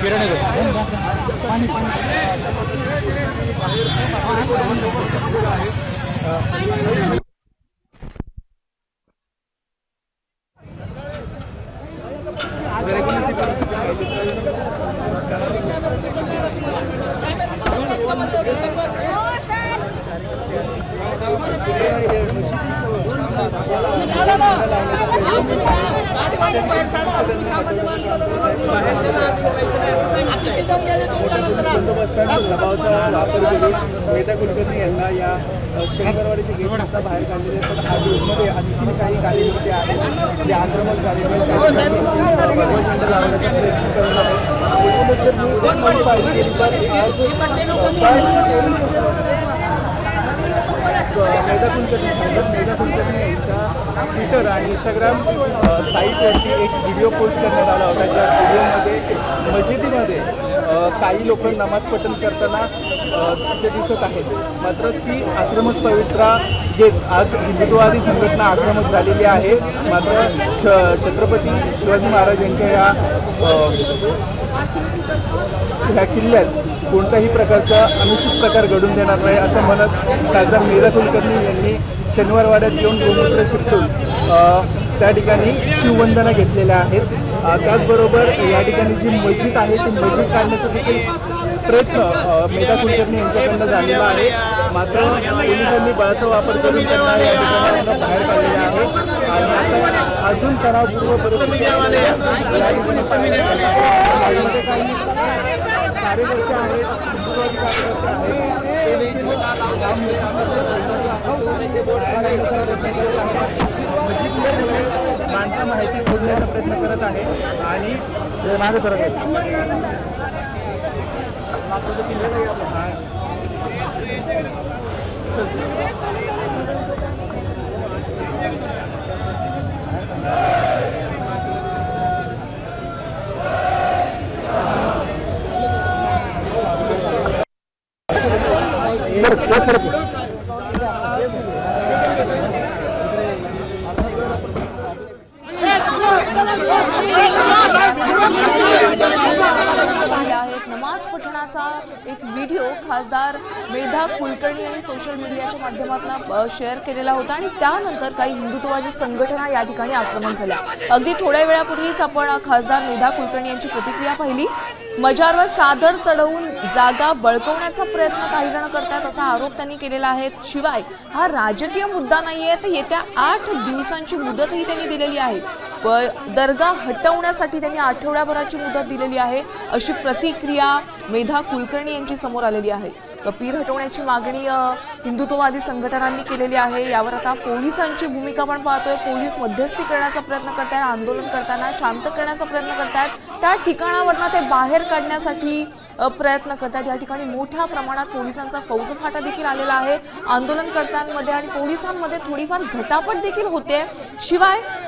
किरण वेदा कुलकर्णी यांना या अ, शनिवारवाडीचे गेट आता बाहेर काढलेले. पण हा गेटमध्ये आणखी काही कार्यकर्ते आहेत जे आक्रमक झालेले अ, मेधा कुलकर्णी मेधा कुलकर्णी यांच्या ट्विटर आणि इंस्टाग्राम साईटवरती एक व्हिडिओ पोस्ट करण्यात आला होता. ज्या व्हिडिओमध्ये मशिदीमध्ये काही लोक नमाज पठण करताना ते दिसत आहेत. मात्र ती आक्रमक पवित्रा घेत आज हिंदुत्ववादी संघटना आक्रमक झालेली आहे. मात्र छ छत्रपती शिवाजी महाराज यांच्या या ह्या किल्ल्यात कोणत्याही प्रकारचा अनुचित प्रकार घडून देणार नाही असं म्हणत खासदार मीरा कुलकर्णी यांनी शनिवारवाड्यात येऊन गोमूत्र शिरतून त्या ठिकाणी शिववंदना घेतलेल्या आहेत. त्याचबरोबर या ठिकाणी जी मस्जिद आहे ती मस्जिद काढण्याचा देखील प्रयत्न अ, मेधा कुलकर्णी यांच्याकडनं झालेला आहे. मात्र पोलिसांनी बळाचा वापर करून त्यांना या ठिकाणावरून बाहेर काढलेले आहे. आणि आता अजून तणावपूर्व परिस्थिती या ठिकाणी कार्यकर्ते आहेत कार्यकर्ते आहेत. बांधकाम आहे ती फोडण्याचा प्रयत्न करत आहे आणि मागे सरक सर सर. आहेत नमाज पठणाचा एक व्हिडिओ खासदार मेधा कुलकर्णी यांनी सोशल मीडियाच्या माध्यमातून शेअर केलेला होता आणि त्यानंतर काही हिंदुत्ववादी संघटना या ठिकाणी आक्रमण झाल्या. अगदी थोड्या वेळापूर्वीच आपण खासदार मेधा कुलकर्णी यांची प्रतिक्रिया पाहिली. मजारवर सादर चढवून जागा बळकवण्याचा प्रयत्न काही जण करतात असा आरोप त्यांनी केलेला आहे. शिवाय हा राजकीय मुद्दा नाहीये तर येत्या आठ दिवसांची मुदतही त्यांनी दिलेली आहे. दर्गा हटवण्यासाठी त्यांनी आठवड्याभराची मुदत दिलेली आहे. अशी प्रतिक्रिया मेधा कुलकर्णी यांची समोर आलेली आहे. कपीर पीर हटवण्याची मागणी हिंदुत्ववादी संघटनांनी केलेली आहे. यावर आता पोलिसांची भूमिका पण पाहतोय. पोलीस मध्यस्थी करण्याचा प्रयत्न करतायत आंदोलन करताना शांत करण्याचा प्रयत्न करतायत. त्या ठिकाणावरनं ते बाहेर काढण्यासाठी प्रयत्न करतात या ठिकाणी मोठ्या प्रमाणात पोलिसांचा फौजफाटा देखील आलेला आहे. आंदोलनकर्त्यांमध्ये आणि पोलिसांमध्ये थोडीफार झटापट देखील होते. शिवाय